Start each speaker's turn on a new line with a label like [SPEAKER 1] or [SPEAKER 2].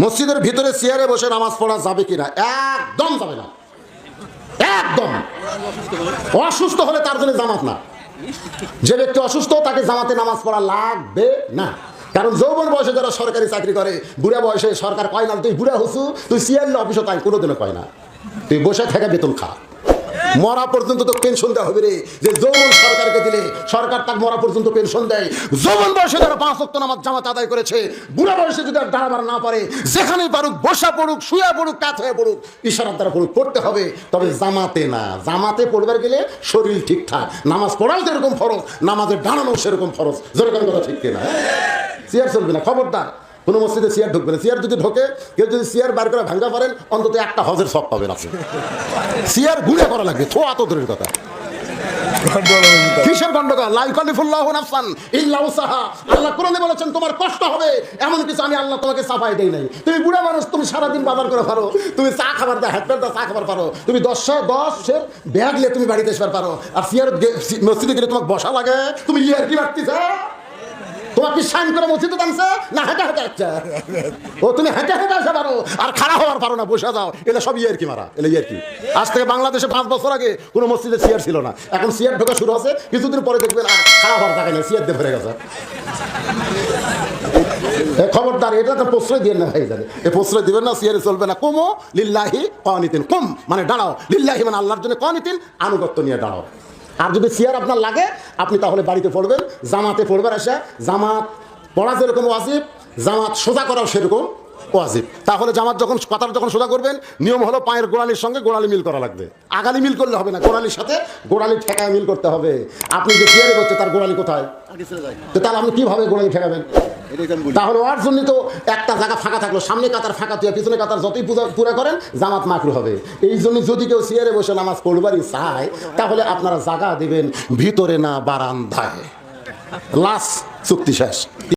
[SPEAKER 1] মসজিদের ভিতরে চেয়ারে বসে নামাজ পড়া যাবে কিনা? একদম যাবে না। একদম। অসুস্থ হলে তার জন্য জামাত না। যে ব্যক্তি অসুস্থ, তাকে জামাতে নামাজ পড়া লাগবে না। কারণ যৌবন বয়সে যারা সরকারি চাকরি করে, বুড়া বয়সে সরকার কয় না, তুই বুড়া হসু, তুই সিএল অফিসও তাই কোনোদিনও কয় না। তুই বসে থাকা বেতন খা। মরা পর্যন্ত তো পেনশন দেওয়া হবে রে। যে যৌবন সরকারকে দিলে সরকার তাকে মরা পর্যন্ত পেনশন দেয়। যৌবন বয়সে যারা পাঁচ অক্ট নামাজ জামাত আদায় করেছে, বুড়া বয়সে যদি আর দাঁড়াবার না পারে, যেখানেই পারুক, বসা পড়ুক, শুয়া পড়ুক, কাত হয়ে পড়ুক, ইশারার দ্বারা পড়ুক, পড়তে হবে। তবে জামাতে না। জামাতে পড়বার গেলে শরীর ঠিকঠাক নামাজ পড়াও যেরকম ফরজ, নামাজের দাঁড়ানো সেরকম ফরজ। যেরকম কথা ঠিক কিনা চেয়ার চলবে না, খবরদার। কোনো মসজিদে চেয়ার ঢুকবে না। চেয়ার যদি ঢোকে, কেউ যদি চেয়ার বার করে ভাঙ্গা পারেন অন্তত একটা হজের সব পাবেন আপনি। চেয়ার গুঁড়ে করা লাগবে থো আত দূরের কথা। তোমার কষ্ট হবে আল্লাহ তোমাকে সাফাই দেই নাই। তুমি মানুষ, তুমি সারাদিন করে পারো, তুমি চা খাবার দা খাবার পারো। তুমি দশ দশের ব্যাগ নিয়ে তুমি বাড়িতে আসবার পারো। আর সিয়ার মসজিদে গেলে তোমাকে বসা লাগে। তুমি ইয়ার কি মারতেছ তোমার কি সাইন করে মসজিদে টানছে না, হেঁটে হেঁটে আসছে ও, তুমি হেঁটে হেঁটে আসতে পারো আর খাড়া হওয়ার পারো না, বসে যাও। এটা সব ইয়ার কি মারা? এলে ইয়ার কি? আজ থেকে বাংলাদেশে পাঁচ বছর আগে কোনো মসজিদে চেয়ার ছিল না। এখন চেয়ার ঢোকা শুরু আছে কিছুদিন পরে দেখবেন আর খাড়া হওয়ার থাকে না চেয়ার দিয়ে ভরে গেছে। খবরদার, এটা তো প্রশ্রয় দিয়ে না ভাই জানে। এ, প্রশ্রয় দিবেন না, সিয়ারে চলবে না। কমো, লিল্লাহি কনিতিন কম মানে দাঁড়াও। লিল্লাহি মানে আল্লাহর জন্য কনিতিন আনুগত্য নিয়ে দাঁড়াও। আর যদি সিয়ার আপনার লাগে আপনি তাহলে বাড়িতে পড়বেন জামাতে পড়বেন আসা জামাত পড়া যেরকম ওয়াজিব জামাত সোজা করাও সেরকম ওয়াজিব। তাহলে জামাত যখন কথাটা যখন সোজা করবেন নিয়ম হলো পায়ের গোড়ালির সঙ্গে গোড়ালি মিল করা লাগবে। আগালি মিল করলে হবে না গোড়ালির সাথে গোড়ালি ঠেকায় মিল করতে হবে। আপনি যে সিয়ারে করছে তার গোড়ালি কোথায়? তো তাহলে আপনি কীভাবে গোড়ালি ঠেকাবেন? তাহলে ওয়ার জন্য তো একটা জায়গা ফাঁকা থাকল, সামনে কাতার ফাঁকা, তুই পিছনে কাতার যতই পূজা পুরা করেন, জামাত মাকরু হবে। এই জন্য যদি কেউ চেয়ারে বসে নামাজ পড়বারই চায়, তাহলে আপনারা জায়গা দেবেন ভিতরে না বারান্দায়। লাশ চুক্তি শেষ।